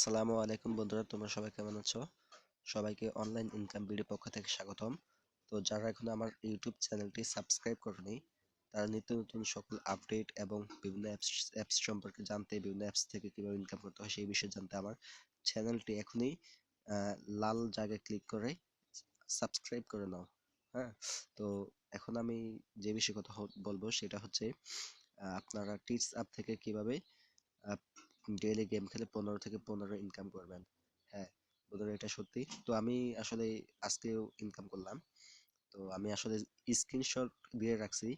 আসসালামু আলাইকুম বন্ধুরা, তোমরা সবাই কেমন আছো? সবাইকে অনলাইন ইনকাম ভিডিও পক্ষ থেকে স্বাগতম। তো যারা এখন আমার ইউটিউব চ্যানেলটি সাবস্ক্রাইব করেনি, তারা নিত্য নতুন সকল আপডেট এবং বিভিন্ন অ্যাপস অ্যাপস সম্পর্কে জানতে, বিভিন্ন অ্যাপস থেকে কীভাবে ইনকাম করতে হয় সেই বিষয়ে জানতে আমার চ্যানেলটি এখনই লাল জায়গায় ক্লিক করে সাবস্ক্রাইব করে নাও। হ্যাঁ তো এখন আমি যে বিষয়ে কথা বলব সেটা হচ্ছে আপনারা টিপস অ্যাপ থেকে কীভাবে ডেইলি গেম খেলে পনেরো থেকে পনেরো ইনকাম করবেন। হ্যাঁ বন্ধুরা এটা সত্যি। তো আমি আসলে আজকেও ইনকাম করলাম। তো আমি আসলে স্ক্রিনশট দিয়ে রাখছি।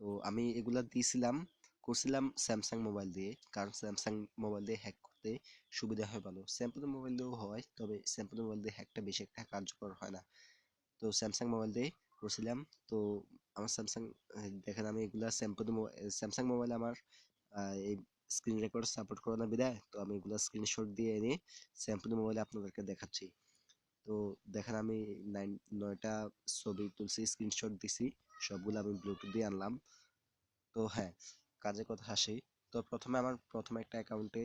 তো আমি এগুলা দিয়েছিলাম করছিলাম স্যামসাং মোবাইল দিয়ে। কারণ স্যামসাং মোবাইল দিয়ে হ্যাক করতে সুবিধা হয় ভালো। স্যামসাং মোবাইল দিয়েও হয়, তবে স্যামসাং মোবাইল দিয়ে হ্যাকটা বেশি একটা কার্যকর হয় না। তো স্যামসাং মোবাইল দিয়ে করছিলাম। তো আমার স্যামসাং দেখেন আমি এগুলা স্যামসাং স্যামসাং মোবাইল আমার এই স্ক্রিন রেকর্ড সাপোর্ট করে না বিদায় তো আমি এগুলো স্ক্রিনশট দিয়ে এনে স্যাম্পল মোবাইলে আপনাদেরকে দেখাচ্ছি। তো দেখেন আমি নাইন নয়টা ছবি তুলছি স্ক্রিনশট দিছি, সবগুলো আমি ব্লুটুথ দিয়ে আনলাম। তো হ্যাঁ কাজে কথা হাসি। তো প্রথমে আমার প্রথমে একটা অ্যাকাউন্টে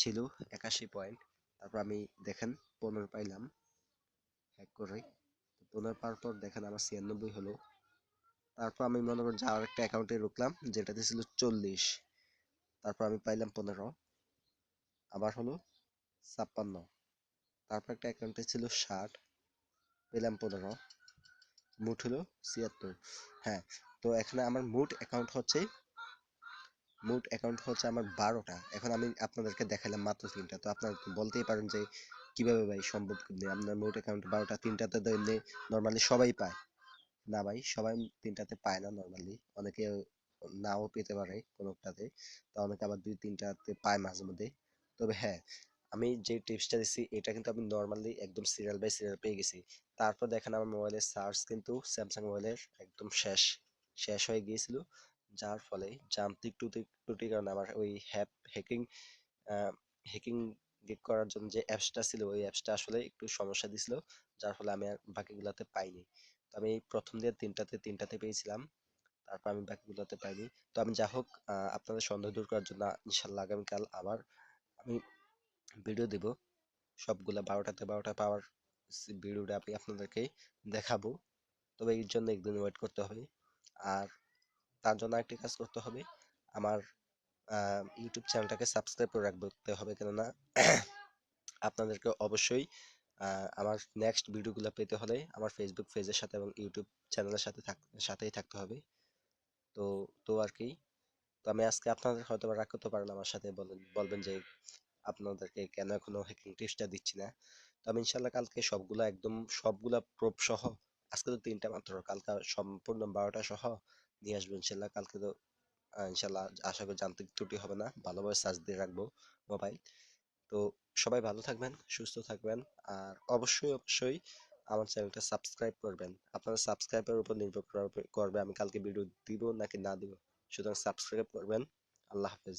ছিল একাশি পয়েন্ট তারপর আমি দেখেন পনেরো পাইলাম হ্যাক করে। পনেরো পাওয়ার পর দেখেন আমার ছিয়ানব্বই হলো। তারপর আমি মনে করি যে আর একটা অ্যাকাউন্টে রুখলাম যেটাতে ছিল চল্লিশ। তারপর আমি পাইলাম পনেরো, আবার হলো ছাপ্পান্ন। তারপর একটা অ্যাকাউন্টে ছিল ষাট, পেলাম পনেরো মুঠ হলো ছিয়াত্তর। হ্যাঁ তো এখানে আমার মুঠ অ্যাকাউন্ট হচ্ছে মুঠ অ্যাকাউন্ট হচ্ছে আমার বারোটা। এখন আমি আপনাদেরকে দেখালাম মাত্র তিনটা। তো আপনারা বলতেই পারেন যে, কীভাবে ভাই সম্ভব আপনার মোট অ্যাকাউন্ট বারোটা, তিনটাতে তো এমনি নর্মালি সবাই পায়। না ভাই, সবাই তিনটাতে পায় না নর্মালি অনেকে নাও পেতে পারে কোনোটাতে। তো অনেকে আবার দুই তিনটাতে পায় মাঝে মধ্যে। তবে হ্যাঁ আমি যে টিপসটা দিচ্ছি এটা কিন্তু আমি নর্মালি একদম সিরিয়াল বাই সিরিয়াল পেয়ে গেছি। তারপর দেখেন আমার মোবাইলের চার্জ কিন্তু স্যামসাং মোবাইলের একদম শেষ শেষ হয়ে গিয়েছিল। যার ফলে যান্ত্রিক ত্রুটি ত্রুটির কারণে আমার ওই হ্যাপ হ্যাকিং হ্যাকিং করার জন্য যে অ্যাপসটা ছিল, ওই অ্যাপসটা আসলে একটু সমস্যা দিছিল। যার ফলে আমি আর বাকিগুলোতে পাইনি। তো আমি প্রথম দিয়ে তিনটাতে তিনটাতে পেয়েছিলাম। তারপর আমি বাকিগুলোতে পাইনি। তো আমি যা হোক আপনাদের সন্দেহ দূর করার জন্য ইনশাল্লাহ আগামীকাল আবার আমি ভিডিও দেব। সবগুলা বারোটাতে বারোটা পাওয়ার ভিডিওটা আমি আপনাদেরকে দেখাবো। তবে এর জন্য একদিন ওয়েট করতে হবে। আর তার জন্য একটি কাজ করতে হবে। আমার ইউটিউব চ্যানেলটাকে সাবস্ক্রাইব করে রাখতে হবে। কেননা আপনাদেরকে অবশ্যই আমার নেক্সট ভিডিওগুলো পেতে হলে আমার ফেসবুক পেজের সাথে এবং ইউটিউব চ্যানেলের সাথে সাথেই থাকতে হবে। তো তো আর কি তো আমি আজকে আপনাদের হয়তো রাগ করতে পারেন আমার সাথে বলেন, বলবেন যে আপনাদেরকে কেন এখনও হ্যাকিং টিপসটা দিচ্ছি না। তো আমি ইনশাল্লাহ কালকে সবগুলা একদম সবগুলা প্রুফ সহ, আজকে তো তিনটা মাত্র, কালকে সম্পূর্ণ বারোটা সহ নিয়ে আসব ইনশাল্লাহ। কালকে তো ইনশাল্লাহ আশা করি যান্ত্রিক ত্রুটি হবে না, ভালোভাবে চার্জ দিয়ে রাখব মোবাইল তো সবাই ভালো থাকবেন, সুস্থ থাকবেন, আর অবশ্যই অবশ্যই আমার চ্যানেলটা সাবস্ক্রাইব করবেন। আপনারা সাবস্ক্রাইবের উপর নির্ভর করবে আমি কালকে ভিডিও দিব নাকি না দিব। সুতরাং সাবস্ক্রাইব করবেন। আল্লাহ হাফেজ।